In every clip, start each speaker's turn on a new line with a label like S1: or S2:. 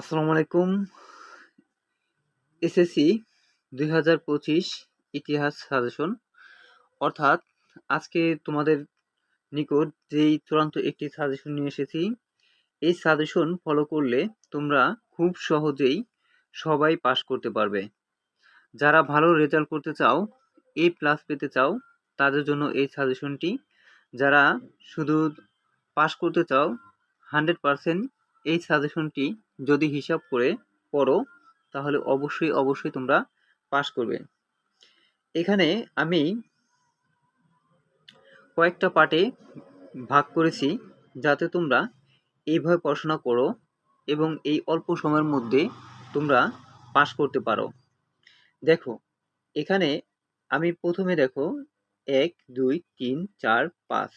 S1: আসসালামু আলাইকুম। এসএসসি দুই হাজার পঁচিশ ইতিহাস সাজেশন। অর্থাৎ আজকে তোমাদের নিকট যেই চূড়ান্ত একটি সাজেশন নিয়ে এসেছি, এই সাজেশন ফলো করলে তোমরা খুব সহজেই সবাই পাস করতে পারবে। যারা ভালো রেজাল্ট করতে চাও এ প্লাস পেতে চাও, তাদের জন্য এই সাজেশনটি। যারা শুধু পাস করতে চাও হান্ড্রেড পারসেন্ট এই সাজেশনটি যদি হিসাব করে পড়ো, তাহলে অবশ্যই অবশ্যই তোমরা পাস করবে। এখানে আমি কয়েকটা পার্টে ভাগ করেছি, যাতে তোমরা এইভাবে পড়াশোনা করো এবং এই অল্প সময়ের মধ্যে তোমরা পাস করতে পারো। দেখো, এখানে আমি প্রথমে দেখো এক, দুই, তিন, চার, পাঁচ,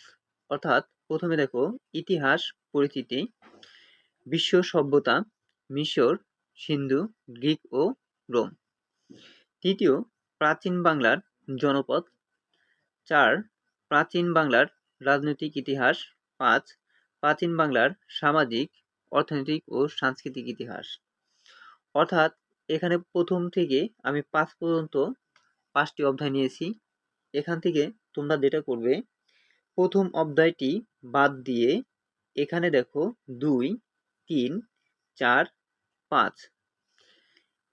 S1: অর্থাৎ প্রথমে দেখো ইতিহাস, পরিচিতি বিশ্ব সভ্যতা, মিশর, সিন্ধু, গ্রিক ও রোম। তৃতীয়, প্রাচীন বাংলার জনপদ। চার, প্রাচীন বাংলার রাজনৈতিক ইতিহাস। পাঁচ, প্রাচীন বাংলার সামাজিক, অর্থনৈতিক ও সাংস্কৃতিক ইতিহাস। অর্থাৎ এখানে প্রথম থেকে আমি পাঁচ পর্যন্ত পাঁচটি অধ্যায় নিয়েছি। এখান থেকে তোমরা যেটা করবে, প্রথম অধ্যায়টি বাদ দিয়ে এখানে দেখো দুই তিন, চার, পাঁচ।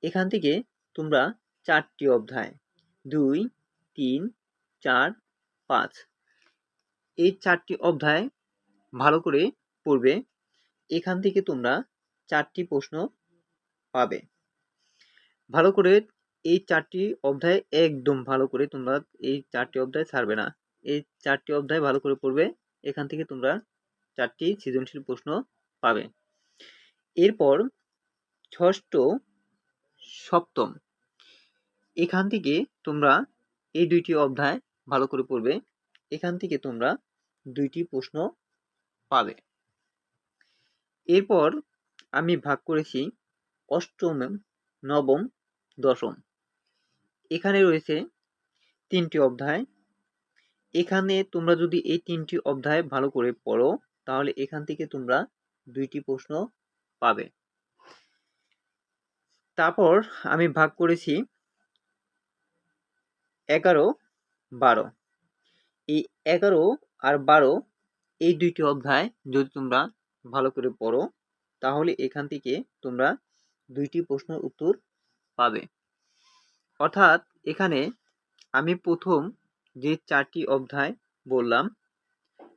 S1: এখান থেকে তোমরা চারটি অধ্যায়, দুই, তিন, চার, পাঁচ। এই চারটি অধ্যায় ভালো করে পড়বে। এখান থেকে তোমরা চারটি প্রশ্ন পাবে। ভালো করে এই চারটি অধ্যায় একদম ভালো করে তোমরা এই চারটি অধ্যায় ছাড়বে না। এই চারটি অধ্যায় ভালো করে পড়বে। এখান থেকে তোমরা চারটি সৃজনশীল প্রশ্ন পাবে। এরপর ষষ্ঠ সপ্তম। এখান থেকে তোমরা এই দুইটি অধ্যায় ভালো করে পড়বে। এখান থেকে তোমরা দুইটি প্রশ্ন পাবে। এরপর আমি ভাগ করেছি অষ্টম, নবম, দশম। এখানে রয়েছে তিনটি অধ্যায়। এখানে তোমরা যদি এই তিনটি অধ্যায় ভালো করে পড়ো, তাহলে এখান থেকে তোমরা দুইটি প্রশ্ন পাবে। তারপর আমি ভাগ করেছি এগারো, বারো। এই এগারো আর বারো, এই দুইটি অধ্যায় যদি তোমরা ভালো করে পড়ো, তাহলে এখান থেকে তোমরা দুইটি প্রশ্নের উত্তর পাবে। অর্থাৎ এখানে আমি প্রথম যে চারটি অধ্যায় বললাম,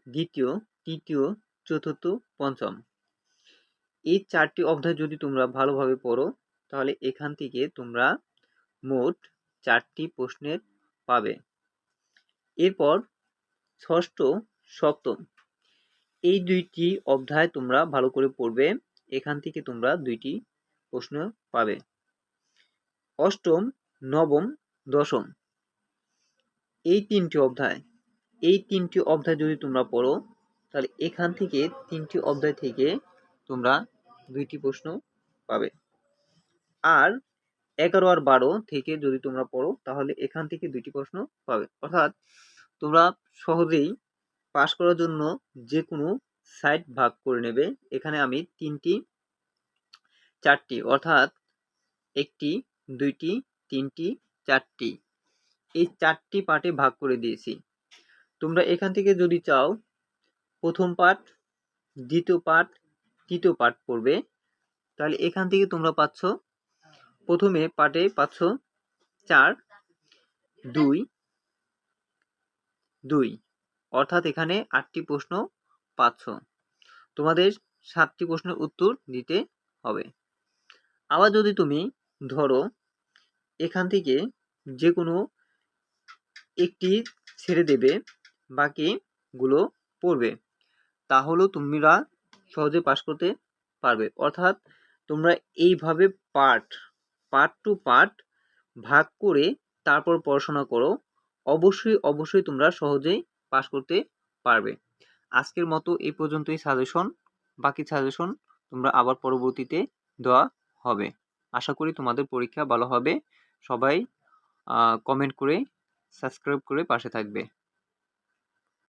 S1: দ্বিতীয়, তৃতীয়, চতুর্থ, পঞ্চম। এই চারটি অধ্যায় যদি তোমরা ভালোভাবে পড়ো, তাহলে এখান থেকে তোমরা মোট চারটি প্রশ্নের পাবে। এরপর ষষ্ঠ, সপ্তম। এই দুইটি অধ্যায় তোমরা ভালো করে পড়বে, এখান থেকে তোমরা দুইটি প্রশ্ন পাবে। অষ্টম, নবম, দশম। এই তিনটি অধ্যায়, এই তিনটি অধ্যায় যদি তোমরা পড়ো, তাহলে এখান থেকে তিনটি অধ্যায় থেকে তোমরা দুইটি প্রশ্ন পাবে। আর এগারো আর বারো থেকে যদি তোমরা পড়ো, তাহলে এখান থেকে দুইটি প্রশ্ন পাবে। অর্থাৎ তোমরা সহজেই পাশ করার জন্য যে কোনো সাইট ভাগ করে নেবে। এখানে আমি তিনটি, চারটি, অর্থাৎ একটি, দুইটি, তিনটি, চারটি, এই চারটি পার্টে ভাগ করে দিয়েছি। তোমরা এখান থেকে যদি চাও, প্রথম পার্ট, দ্বিতীয় পার্ট তৃতীয় পার্ট পড়বে। তাহলে এখান থেকে তোমরা পাচ্ছ, প্রথমে পার্টে পাচ্ছ চার, দুই দুই। অর্থাৎ এখানে আটটি প্রশ্ন পাচ্ছ। তোমাদের সাতটি প্রশ্নের উত্তর দিতে হবে। আবার যদি তুমি ধরো, এখান থেকে যে কোনো একটি ছেড়ে দেবে, বাকিগুলো পড়বে। তাহলেও তোমরা সহজে পাশ করতে পারবে। অর্থাৎ তোমরা এইভাবে পার্ট পার্ট টু পার্ট ভাগ করে তারপর পড়াশোনা করো। অবশ্যই অবশ্যই তোমরা সহজেই পাস করতে পারবে। আজকের মতো এই পর্যন্তই সাজেশন বাকি সাজেশন তোমরা আবার পরবর্তীতে দেওয়া হবে। আশা করি তোমাদের পরীক্ষা ভালো হবে। সবাই কমেন্ট করে সাবস্ক্রাইব করে পাশে থাকবে।